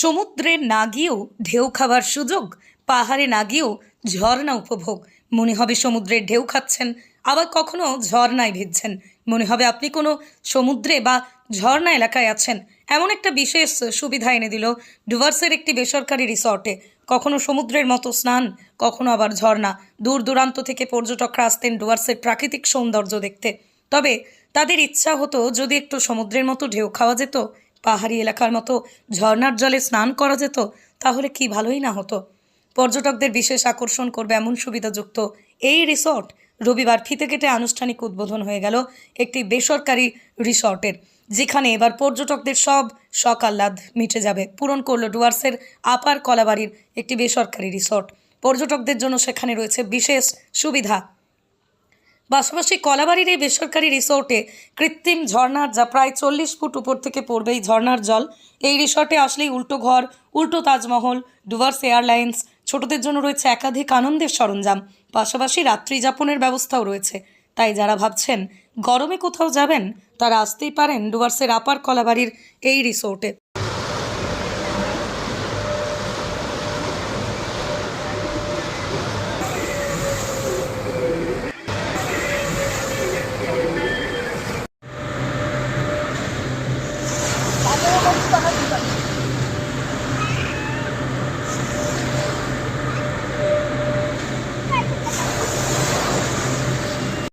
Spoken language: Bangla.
সমুদ্রে না গিয়েও ঢেউ খাবার সুযোগ, পাহাড়ে না গিয়েও ঝর্ণা উপভোগ। মনে হবে সমুদ্রের ঢেউ খাচ্ছেন, আবার কখনো ঝর্ণায় ভিজছেন। মনে হবে আপনি কোনো সমুদ্রে বা ঝর্ণা এলাকায় আছেন। এমন একটা বিশেষ সুবিধা এনে দিল ডুভার্সের একটি বেসরকারি রিসর্টে। কখনো সমুদ্রের মতো স্নান, কখনো আবার ঝর্ণা। দূর দূরান্ত থেকে পর্যটকরা আসতেন ডুভার্সের প্রাকৃতিক সৌন্দর্য দেখতে। তবে তাদের ইচ্ছা হতো যদি একটু সমুদ্রের মতো ঢেউ খাওয়া যেত পাহাড়ি এলাকার মতো ঝর্ণার জলে স্নান করা যেত, তাহলে কি ভালোই না হতো? পর্যটকদের বিশেষ আকর্ষণ করবে এমন সুবিধাযুক্ত এই রিসর্ট। রবিবার ফিতে কেটে আনুষ্ঠানিক উদ্বোধন হয়ে গেল একটি বেসরকারি রিসর্টের, যেখানে এবার পর্যটকদের সব আহ্লাদ মিটে যাবে। পূরণ করল ডুয়ার্সের আপার কলাবাড়ির একটি বেসরকারি রিসর্ট। পর্যটকদের জন্য সেখানে রয়েছে বিশেষ সুবিধা। পাশাপাশি কলাবাড়ির এই বেসরকারি রিসোর্টে কৃত্রিম ঝর্ণার যা প্রায় চল্লিশ ফুট উপর থেকে পড়বে এই ঝর্ণার জল। এই রিসর্টে আসলেই উল্টো ঘর, উল্টো তাজমহল, ডুভার্স এয়ারলাইন্স, ছোটদের জন্য রয়েছে একাধিক আনন্দের সরঞ্জাম, পাশাপাশি রাত্রি যাপনের ব্যবস্থাও রয়েছে। তাই যারা ভাবছেন গরমে কোথাও যাবেন, তারা আসতেই পারেন ডুভার্সের আপার কলাবাড়ির এই রিসোর্টে।